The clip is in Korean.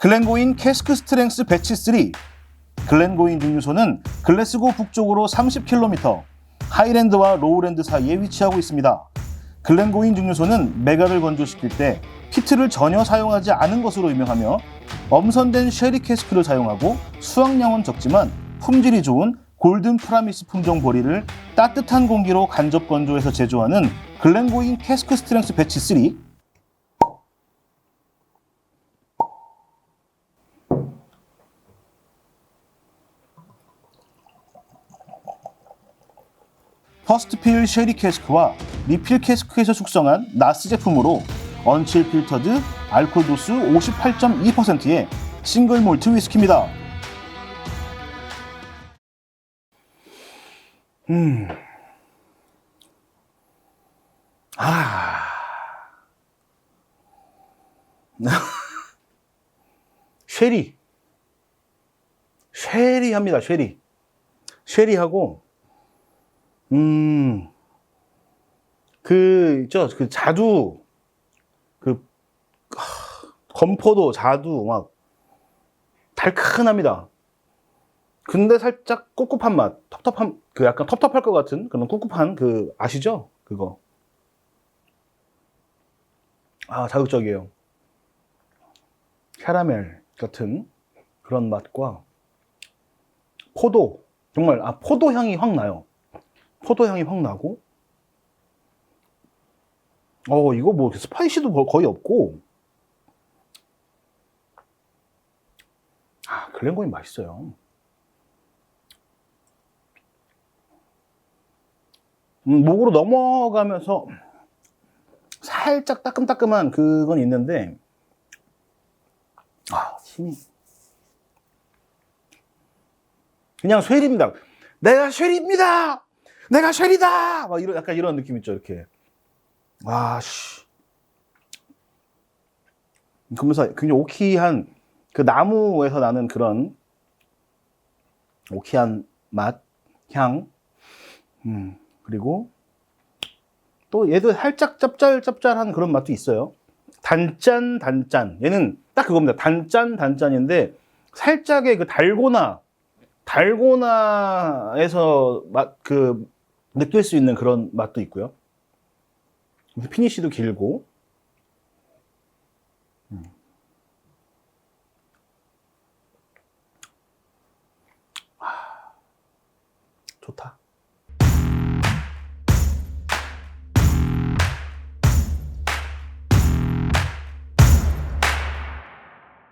글렌고인 캐스크 스트렝스 배치 3 글렌고인 증류소는 글래스고 북쪽으로 30km, 하이랜드와 로우랜드 사이에 위치하고 있습니다. 글렌고인 증류소는 메가를 건조시킬 때 피트를 전혀 사용하지 않은 것으로 유명하며 엄선된 쉐리 캐스크를 사용하고 수확량은 적지만 품질이 좋은 골든 프라미스 품종 보리를 따뜻한 공기로 간접 건조해서 제조하는 글렌고인 캐스크 스트렝스 배치 3 퍼스트필 쉐리 캐스크와 리필 캐스크에서 숙성한 나스 제품으로 언칠 필터드 알코올 도수 58.2%의 싱글 몰트 위스키입니다. 음. 아. 쉐리. 쉐리합니다, 쉐리. 쉐리하고 음, 그, 저, 그 자두, 그, 하, 건포도, 자두, 막, 달큰합니다. 근데 살짝 꿉꿉한 맛, 텁텁한, 그 약간 텁텁할 것 같은 그런 꿉꿉한 그, 아시죠? 그거. 아, 자극적이에요. 캐러멜 같은 그런 맛과 포도, 정말, 아, 포도 향이 확 나요. 포도 향이 확 나고, 어, 이거 뭐 스파이시도 거- 거의 없고, 아, 글렌고인 맛있어요. 음, 목으로 넘어가면서 살짝 따끔따끔한 그건 있는데, 아, 힘이. 그냥 쉐리입니다. 내가 쉐리입니다! 내가 쉐리다! 막 이런, 약간 이런 느낌 있죠, 이렇게. 와, 씨. 그러면서 굉장히 오키한, 그 나무에서 나는 그런 오키한 맛, 향, 음, 그리고 또 얘도 살짝 짭짤짭짤한 그런 맛도 있어요. 단짠, 단짠. 얘는 딱 그겁니다. 단짠, 단짠인데 살짝의 그 달고나, 달고나에서 맛, 그, 느낄 수 있는 그런 맛도 있고요. 피니쉬도 길고. 음. 아, 좋다.